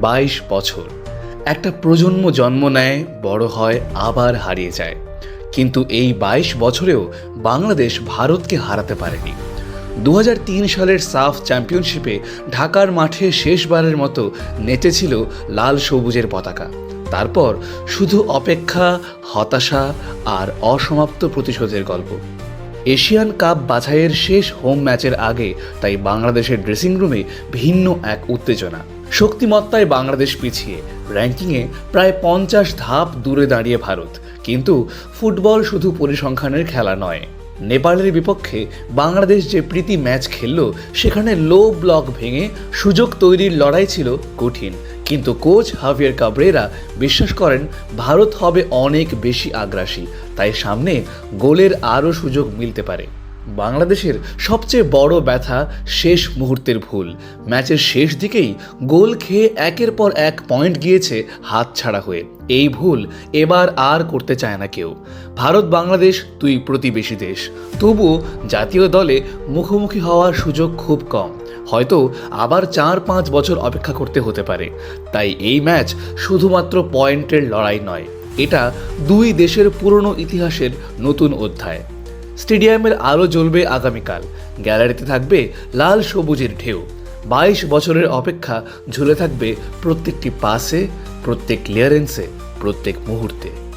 বাইশ বছর। একটা প্রজন্ম জন্ম নেয়, বড় হয়, আবার হারিয়ে যায়। কিন্তু এই বাইশ বছরেও বাংলাদেশ ভারতকে হারাতে পারেনি। দু হাজার তিন সালের সাফ চ্যাম্পিয়নশিপে ঢাকার মাঠে শেষবারের মতো নেচেছিল লাল সবুজের পতাকা। তারপর শুধু অপেক্ষা, হতাশা আর অসমাপ্ত প্রতিশোধের গল্প। এশিয়ান কাপ বাছাইয়ের শেষ হোম ম্যাচের আগে তাই বাংলাদেশের ড্রেসিং রুমে ভিন্ন এক উত্তেজনা। শক্তিমত্তায় বাংলাদেশ পিছিয়ে। র্যাঙ্কিংয়ে প্রায় পঞ্চাশ ধাপ দূরে দাঁড়িয়ে ভারত। কিন্তু ফুটবল শুধু পরিসংখ্যানের খেলা নয়। নেপালের বিপক্ষে বাংলাদেশ যে প্রীতি ম্যাচ খেলল, সেখানে লো ব্লক ভেঙে সুযোগ তৈরির লড়াই ছিল কঠিন। কিন্তু কোচ হাভিয়ার কাবরেরা বিশ্বাস করেন, ভারত হবে অনেক বেশি আগ্রাসী। তাই সামনে গোলের আরও সুযোগ মিলতে পারে। বাংলাদেশের সবচেয়ে বড় ব্যথা শেষ মুহূর্তের ভুল। ম্যাচের শেষ দিকেই গোল খেয়ে একের পর এক পয়েন্ট গিয়েছে হাত ছাড়া হয়ে। এই ভুল এবার আর করতে চায় না কেউ। ভারত বাংলাদেশ দুই প্রতিবেশী দেশ। তবু জাতীয় দলে মুখোমুখি হওয়ার সুযোগ খুব কম। হয়তো আবার চার পাঁচ বছর অপেক্ষা করতে হতে পারে। তাই এই ম্যাচ শুধুমাত্র পয়েন্টের লড়াই নয়। এটা দুই দেশের পুরনো ইতিহাসের নতুন অধ্যায়। স্টেডিয়ামের আলো জ্বলবে আগামীকাল। গ্যালারিতে থাকবে লাল সবুজের ঢেউ। বাইশ বছরের অপেক্ষা ঝুলে থাকবে প্রত্যেকটি পাসে, প্রত্যেক ক্লিয়ারেন্সে, প্রত্যেক মুহূর্তে।